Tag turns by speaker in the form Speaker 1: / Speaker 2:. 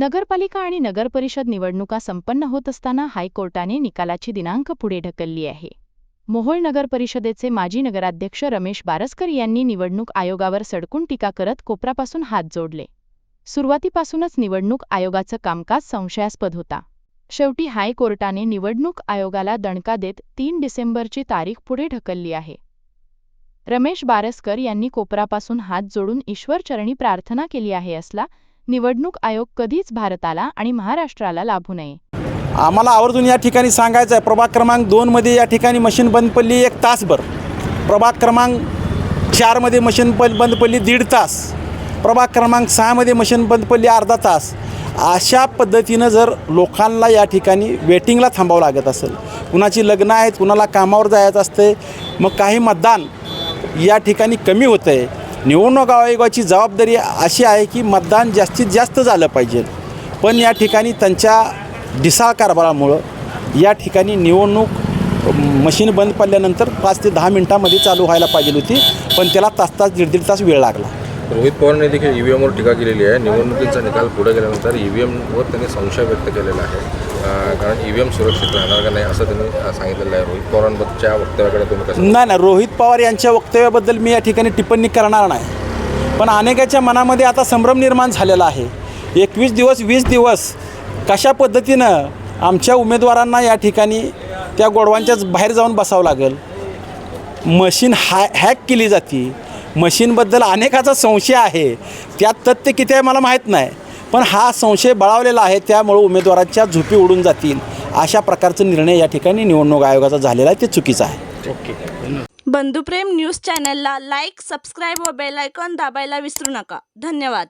Speaker 1: नगरपालिका आणि नगरपरिषद निवडणुका संपन्न होत असताना हायकोर्टाने निकालाची दिनांक पुढे ढकलली आहे. मोहोळ नगर परिषदेचे माजी नगराध्यक्ष रमेश बारसकर यांनी निवडणूक आयोगावर सडकून टीका करत कोपरापासून हात जोडले. सुरुवातीपासूनच निवडणूक आयोगाचं कामकाज संशयास्पद होता. शेवटी हायकोर्टाने निवडणूक आयोगाला दणका देत तीन डिसेंबरची तारीख पुढे ढकलली आहे. रमेश बारसकर यांनी कोपरापासून हात जोडून ईश्वरचरणी प्रार्थना केली आहे असला निवडणूक आयोग कधीच भारताला आणि महाराष्ट्राला लाभू नये.
Speaker 2: आम्हाला आवर्जून या ठिकाणी सांगायचं आहे प्रभाग क्रमांक दोनमध्ये या ठिकाणी मशीन बंद पडली एक तासभर. प्रभाग क्रमांक चारमध्ये मशीन पल बंद पडली दीड तास. प्रभाग क्रमांक सहामध्ये मशीन बंद पडली अर्धा तास. अशा पद्धतीनं जर लोकांना या ठिकाणी वेटिंगला थांबावं लागत असेल कुणाची लग्न आहेत कुणाला कामावर जायचं असते मग काही मतदान या ठिकाणी कमी होतं आहे निवडणूक आयोगाची जबाबदारी अशी आहे की मतदान जास्तीत जास्त झालं पाहिजे. पण या ठिकाणी त्यांच्या ढिसाळ कारभारामुळं या ठिकाणी निवडणूक मशीन बंद पडल्यानंतर पाच ते दहा मिनटामध्ये चालू व्हायला पाहिजे होती पण त्याला तास तास दीड दीड तास वेळ लागला.
Speaker 3: रोहित पवारांनी देखील ई व्ही एमवर टीका केलेली आहे. निवडणुकीचा निकाल पुढे गेल्यानंतर ई व्ही एमवर त्यांनी संशय व्यक्त केलेला आहे. कारण ई व्ही एम सुरक्षित राहणार का नाही असं त्यांनी सांगितलेलं आहे. रोहित पवारांबद्दलच्या वक्तव्याकडे तुम्ही कसं
Speaker 2: नाही नाही. रोहित पवार यांच्या वक्तव्याबद्दल मी या ठिकाणी टिप्पणी करणार नाही. पण अनेकाच्या मनामध्ये आता संभ्रम निर्माण झालेला आहे. एकवीस दिवस वीस दिवस कशा पद्धतीनं आमच्या उमेदवारांना या ठिकाणी त्या गोडवांच्याच बाहेर जाऊन बसावं लागेल? मशीन हॅ हॅक केली जाते. मशीनबद्दल अनेकाचा संशय आहे. त्यात तथ्य किती आहे मला माहीत नाही. पण हा संशय बळावलेला आहे त्यामुळे उमेदवारांच्या झोपी उडून जातील. अशा प्रकारचा निर्णय या ठिकाणी निवडणूक आयोगाचा झालेला आहे ते चुकीचं आहे.
Speaker 4: बंधुप्रेम न्यूज चॅनलला लाईक सबस्क्राईब व बेल आयकॉन दाबायला विसरू नका. धन्यवाद.